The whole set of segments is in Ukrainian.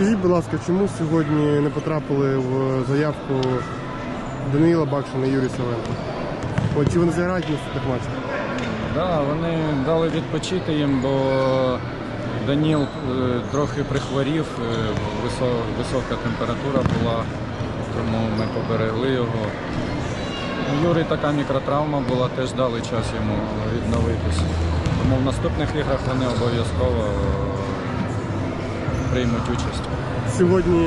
Скажіть, будь ласка, чому сьогодні не потрапили в заявку Даниїла Бакшина і Юрій Савенко? От чи вони заграють на наступних матчах? Да, вони дали відпочити їм, бо Даніл е, трохи прихворів, е, висо- висока температура була, тому ми поберегли його. У Юрі така мікротравма була, теж дали час йому відновитися. Тому в наступних іграх вони обов'язково е, приймуть участь. Сьогодні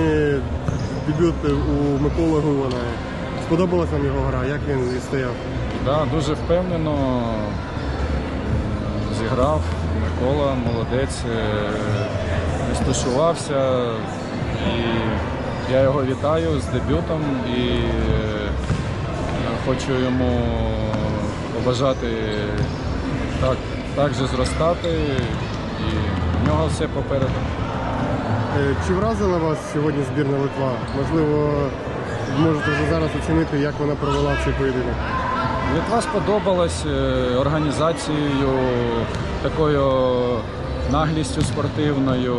дебют у Миколи Гувана. Сподобалась вам його гра? Як він відстояв? Да, дуже впевнено зіграв. Микола молодець, е, не стушувався. І я його вітаю з дебютом і е, хочу йому побажати так, так же зростати. І в нього все попереду. Е, Чи вразила вас сьогодні збірна Литва? Можливо, можете вже зараз оцінити, як вона провела цей поєдинок. Литва сподобалась е, організацією, такою наглістю спортивною.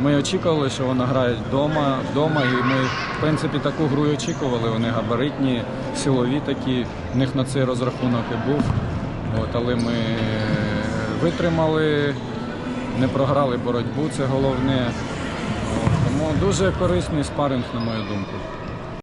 Ми очікували, що вона грає вдома, вдома, і ми, в принципі, таку гру і очікували. Вони габаритні, силові такі. В них на цей розрахунок і був. От, але ми витримали, не програли боротьбу, це головне. Тому дуже корисний спаринг, на мою думку.